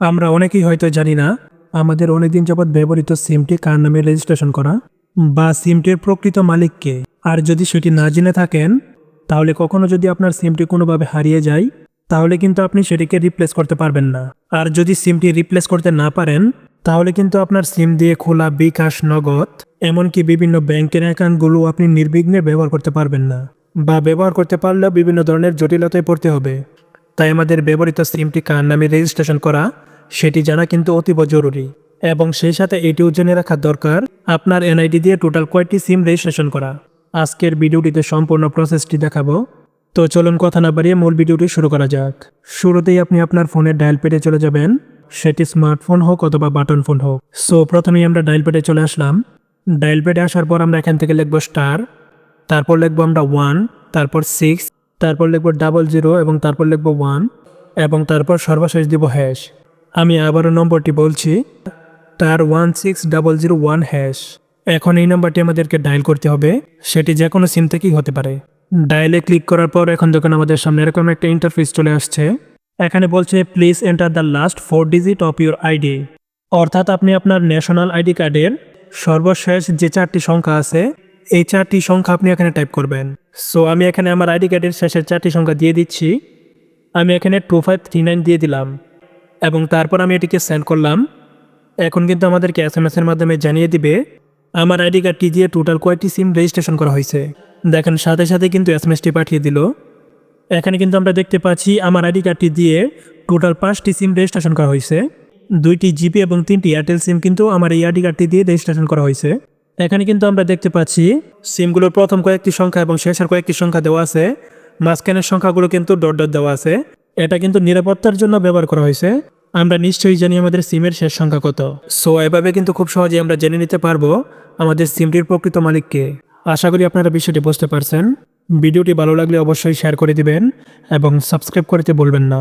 আমরা অনেকেই হয়তো জানি না, আমাদের অনেকদিন যাবৎ ব্যবহৃত সিমটি কার নামে রেজিস্ট্রেশন করা বা সিমটির প্রকৃত মালিককে আর যদি সেটি না জেনে থাকেন, তাহলে কখনো যদি আপনার সিমটি কোনোভাবে হারিয়ে যায়, তাহলে কিন্তু আপনি সেটিকে রিপ্লেস করতে পারবেন না। আর যদি সিমটি রিপ্লেস করতে না পারেন, তাহলে কিন্তু আপনার সিম দিয়ে খোলা বিকাশ নগদ, এমনকি বিভিন্ন ব্যাংকের অ্যাকাউন্টগুলো আপনি নির্বিঘ্নে ব্যবহার করতে পারবেন না। বা ব্যবহার করতে পারলেও বিভিন্ন ধরনের জটিলতায় পড়তে হবে। তাই আমাদের ব্যবহৃত সিমটি কার নামে রেজিস্ট্রেশন করা সেটি জানা কিন্তু অতীব জরুরি। এবং সেই সাথে এটিও জেনে রাখা দরকার, আপনার এনআইডি দিয়ে টোটাল কয়েকটি সিম রেজিস্ট্রেশন করা। আজকের ভিডিওটিতে সম্পূর্ণ প্রসেসটি দেখাবো। তো চলুন কথা না বাড়িয়ে মূল ভিডিওটি শুরু করা যাক। শুরুতেই আপনি আপনার ফোনের ডায়াল পেডে চলে যাবেন। সেটি স্মার্টফোন হোক অথবা বাটন ফোন হোক। সো প্রথমেই আমরা ডায়াল পেডে চলে আসলাম। ডায়াল পেডে আসার পর আমরা এখান থেকে লিখব স্টার, তারপর লিখব আমরা ওয়ান, তারপর সিক্স, তারপর লিখব ডাবল জিরো এবং তারপর লিখব ওয়ান, এবং তারপর সর্বশেষ দিব হ্যাশ। আমি আবারও নম্বরটি বলছি, তার one six double zero one hash এখন এই নাম্বারটি আমাদেরকে ডায়াল করতে হবে, সেটি যে কোনো সিম থেকেই হতে পারে। ডায়ালে ক্লিক করার পর এখন যখন আমাদের সামনে এরকম একটা ইন্টারফেস চলে আসছে। এখানে বলছে please enter the last four digit of your ID অর্থাৎ আপনি আপনার ন্যাশনাল আইডি কার্ডের সর্বশেষ যে চারটি সংখ্যা আছে, এই চারটি সংখ্যা আপনি এখানে টাইপ করবেন। সো আমি এখানে আমার আইডি কার্ডের শেষের চারটি সংখ্যা দিয়ে দিচ্ছি। আমি এখানে টু ফাইভ থ্রি নাইন দিয়ে দিলাম। এবং তারপর আমি এটিকে সেন্ড করলাম। এখন কিন্তু আমাদেরকে এস এম এর মাধ্যমে জানিয়ে দিবে, আমার আইডি কার্ডটি দিয়ে টোটাল কয়েকটি সিম রেজিস্ট্রেশন করা হয়েছে। দেখেন, সাথে সাথে কিন্তু এস এম এসটি পাঠিয়ে দিল। এখানে কিন্তু আমরা দেখতে পাচ্ছি আমার আইডি কার্ডটি দিয়ে টোটাল পাঁচটি সিম রেজিস্ট্রেশন করা হয়েছে। দুইটি জিপি এবং তিনটি এয়ারটেল সিম কিন্তু আমার এই আইডি কার্ডটি দিয়ে রেজিস্ট্রেশন করা হয়েছে। এখানে কিন্তু আমরা দেখতে পাচ্ছি সিমগুলোর প্রথম কয়েকটি সংখ্যা এবং শেষের কয়েকটি সংখ্যা দেওয়া আছে। মাঝখানের সংখ্যাগুলো কিন্তু ডট ডট দেওয়া আছে। এটা কিন্তু নিরাপত্তার জন্য ব্যবহার করা হয়েছে। আমরা নিশ্চয়ই জানি আমাদের সিমের শেষ সংখ্যা কত। সো এভাবে কিন্তু খুব সহজে আমরা জেনে নিতে পারব আমাদের সিমটির প্রকৃত মালিককে আশা করি আপনারা বিষয়টি বুঝতে পারছেন। ভিডিওটি ভালো লাগলে অবশ্যই শেয়ার করে দিবেন এবং সাবস্ক্রাইব করতে বলবেন না।